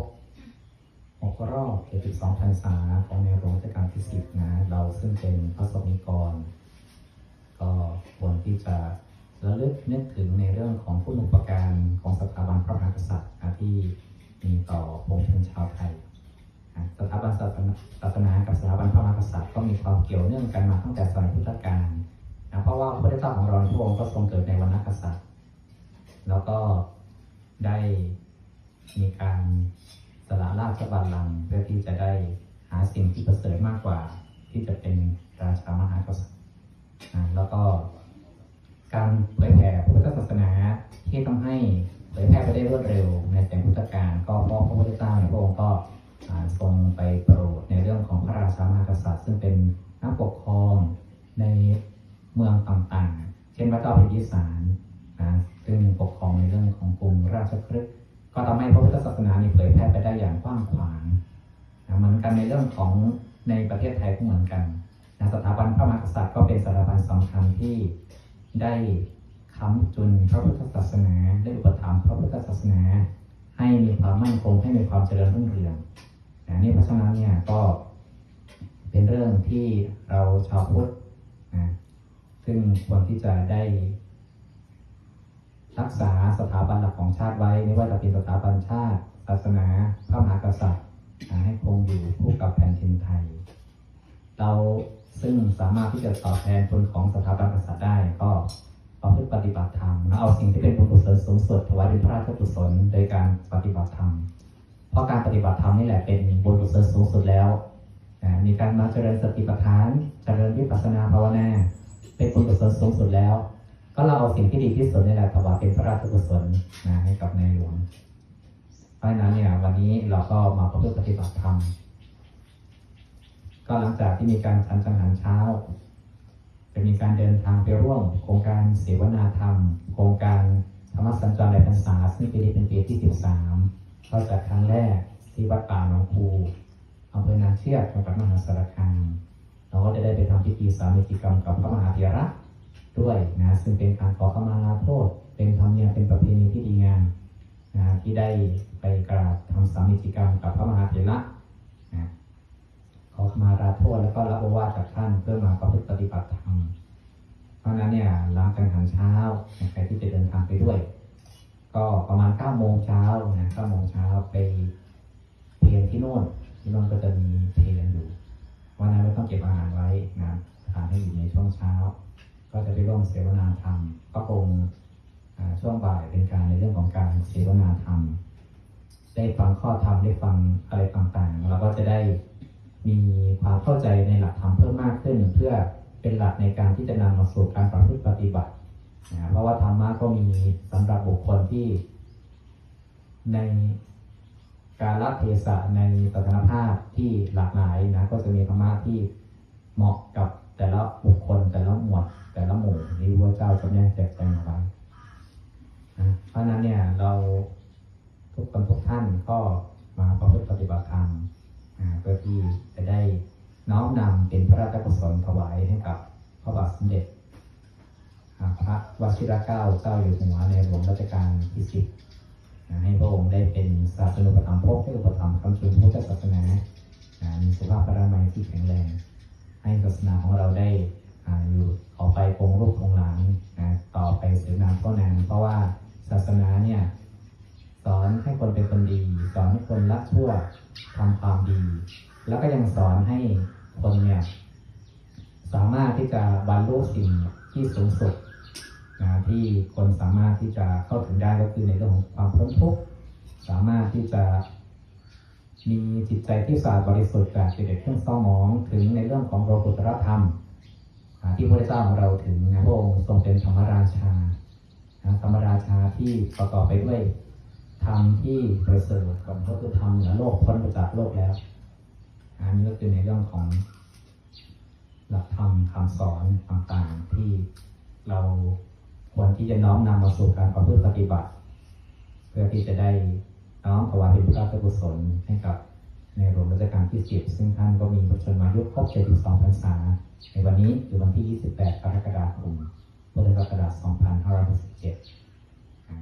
บ6รอบ72พรรษาของในหลวงรัชกาลที่10นะเราซึ่งเป็นพระสงฆ์นิกร ก็ควรที่จะระลึกนึกถึงในเรื่องของผู้อุปการของสถาบันพระมหากษัตริย์ที่มีต่อปวงชนชาวไทยสถาบันศาสนาศาสนากับสถาบันพระมหากษัตริย์ก็มีความเกี่ยวเนื่องกันมาตั้งแต่สมัยพุทธกาลนะเพราะว่าพระพุทธเจ้าของเราพระองค์ก็ทรงเกิดในวันนักษัตริย์ แล้วก็ได้ มีการสละราชบัลลังก์เพื่อที่จะได้หาสิ่งที่ประเสริฐมากกว่า ที่จะเป็นราชามหากษัตริย์นะแล้วก็การเผยแผ่พุทธศาสนาที่ทำให้เผยแพร่ไปได้รวดเร็วในแต่พุทธกาลก็เพราะพระพุทธเจ้าในยพระองค์ก็อ่าทรงไปโปรดในเรื่องของพระราชามหากษัตริย์ ซึ่งเป็นนักปกครองในเมืองต่างๆ เช่นวัดเจ้าพิมพิสารนะซึ่งปกครองในเรื่องของกรุงราชคฤห์ นานี่เผยแพร่ไปได้อย่างกว้างขวางนะเหมือนกันในเรื่องของในประเทศไทยก็เหมือนกันนะสถาบันพระมหากษัตริย์ก็เป็นสถาบันสำคัญที่ได้ค้ำจุนพระพุทธศาสนาได้อุปถัมภ์พระพุทธศาสนา ให้มีความมั่นคงให้มีความเจริญรุ่งเรืองนะนี่เพราะฉะนั้นเนี่ยก็เป็นเรื่องที่เราชาวพุทธนะซึ่งควรที่จะได้ รักษาสถาบันหลักของชาติไว้ ไม่ว่าจะเป็นสถาบันชาติ ศาสนา พระมหากษัตริย์ให้คงอยู่คู่กับแผ่นดินไทย เราซึ่งสามารถที่จะตอบแทนคุณของสถาบันกษัตริย์ได้ก็ประพฤติปฏิบัติธรรมเอาสิ่งที่เป็นบุญกุศลสูงสุดถวายเป็นพระราชกุศลโดยการปฏิบัติธรรม เพราะการปฏิบัติธรรมนี่แหละเป็นบุญกุศลสูงสุดแล้ว มีการมาเจริญสติปัฏฐาน เจริญวิปัสสนาภาวนา เป็นบุญกุศลสูงสุดแล้ว ก็เราเอาสิ่งที่ดีที่สุดนี่แหละถวายเป็นพระราชกุศลนะให้กับในหลวง เพราะฉะนั้นเนี่ยวันนี้เราก็มาประพฤติปฏิบัติธรรม ก็หลังจากที่มีการฉันจังหันเช้า จะมีการเดินทางไปร่วม โครงการเสวนาธรรม โครงการธรรมสัญจรในพรรษาซึ่งปีนี้เป็นปีที่ 13ก็จัดครั้งแรกที่วัดป่าหนองคูอำเภอนาเชือกจังหวัดมหาสารคามเราก็จะได้ไปทำพิธีสามีกิกรรมกับพระมหาเถระ ด้วยนะซึ่งเป็นการขอขมาลาโทษ เป็นธรรมเนียมเป็นประเพณีที่ดีงามนะที่ได้ไปกราบทำสามีกิกรรมกับพระมหาเถระนะขอขมาลาโทษแล้วก็รับโอวาทจากท่านเพื่อมาประพฤติปฏิบัติธรรมเพราะนั้นเนี่ยหลังการหันเช้าใครที่จะเดินทางไปด้วย ก็ประมาณ9โมงเช้านะ9โมงเช้าไปเพลนที่โน่นที่โน่นก็จะมีเพลนอยู่วันนั้นไม่ต้องเก็บอาหารไว้นะทานให้อยู่ในช่วงเช้า ก็จะไปร่วมเสวนาธรรมก็คงอ่าช่วงบ่ายเป็นการในเรื่องของการเสวนาธรรม ได้ฟังข้อธรรมได้ฟังอะไรต่างๆเราก็จะได้มีความเข้าใจในหลักธรรมเพิ่มมากขึ้นเพื่อเป็นหลักในการที่จะนำมาสู่การประพฤติปฏิบัตินะเพราะว่าธรรมะก็มีสำหรับบุคคลที่ ในการรับเทศะในสถานภาพที่หลากหลายนะก็จะมีธรรมะที่เหมาะกับแต่ละบุคคลแต่ละหมวด แต่ละหมู่ที่พระเจ้าจำแนกแจกแจงเอาไว้เพราะนั้นเนี่ยเราทุกคนทุกท่านก็มาประพฤติปฏิบัติธรรมเพื่อที่จะได้น้อมนำเป็นพระราชกุศลถวายให้กับพระบาทสมเด็จพระวชิรเกล้าเจ้าอยู่หัวในหลวงรัชกาลที่สิบให้พระองค์ได้เป็นศาสนุปถัมภกให้อุปถัมภ์คำจุนพุทธศาสนาอ่ามีสุขภาพพระนามัยที่แข็งแรง ให้ศาสนาของเราได้อยู่ อไปคงรูปคงหลังนะต่อไปสืบนานก็นานเพราะว่าศาสนาเนี่ยสอนให้คนเป็นคนดี สอนให้คนละชั่วทำความดี แล้วก็ยังสอนให้คนเนี่ยสามารถที่จะบรรลุสิ่งที่สูงสุดนะที่คนสามารถที่จะเข้าถึงได้ก็คือในเรื่องของความพ้นทุกข์สามารถที่จะมีจิตใจที่สะอาดบริสุทธิ์จากกิเลสเครื่องเศร้าหมองถึงในเรื่องของโลกุตรธรรม ที่พระเจ้าของเราถึงนะพระองค์ทรงเป็นธรรมราชานะธรรมราชาที่ประกอบไปด้วยธรรมที่ประเสริฐก่อนก็คือธรรมเหนือโลกพ้นไปจากโลกแล้วอันนี้ก็คือในเรื่องของหลักธรรมคำสอนต่างๆ ที่เราควรที่จะน้อมนำมาสู่การประพฤติปฏิบัติ เพื่อที่จะได้น้อมถวายเป็นพระราชกุศลให้กับ ในหลวงรัชกาลที่ 10 ซึ่งท่านก็มีพระชนมายุครบ72พรรษา ในวันนี้คือวันที่ 28 กรกฎาคมพุทธศักราช2567